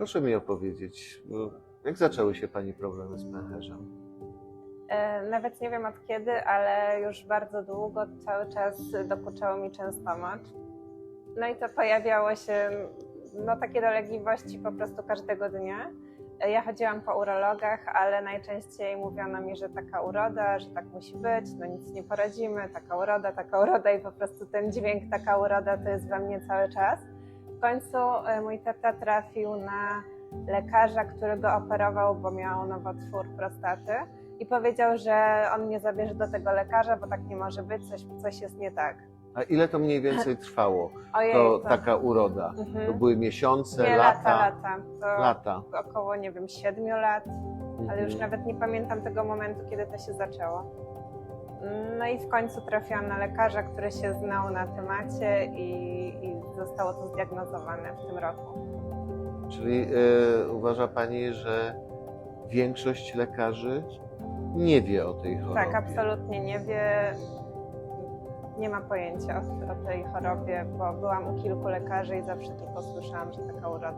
Proszę mi opowiedzieć, jak zaczęły się Pani problemy z pęcherzem? E, Nawet nie wiem od kiedy, ale już bardzo długo cały czas dokuczał mi częstomat. No i to pojawiało się, no takie dolegliwości po prostu każdego dnia. Ja chodziłam po urologach, ale najczęściej mówiono mi, że taka uroda, że tak musi być, no nic nie poradzimy, taka uroda, taka uroda i po prostu ten dźwięk taka uroda to jest we mnie cały czas. W końcu e, mój tata trafił na lekarza, który go operował, bo miał nowotwór prostaty i powiedział, że on mnie zabierze do tego lekarza, bo tak nie może być, coś, coś jest nie tak. A ile to mniej więcej trwało? Ojej, To taka uroda. Mhm. To były miesiące, nie, lata? lata, lata. To Lata. około, nie wiem, siedmiu lat, ale już Mhm. nawet nie pamiętam tego momentu, kiedy to się zaczęło. No i w końcu trafiłam na lekarza, który się znał na temacie i, i zostało to zdiagnozowane w tym roku. Czyli e, uważa Pani, że większość lekarzy nie wie o tej chorobie? Tak, absolutnie nie wie, nie ma pojęcia o, o tej chorobie, bo byłam u kilku lekarzy i zawsze tylko słyszałam, że taka uroda.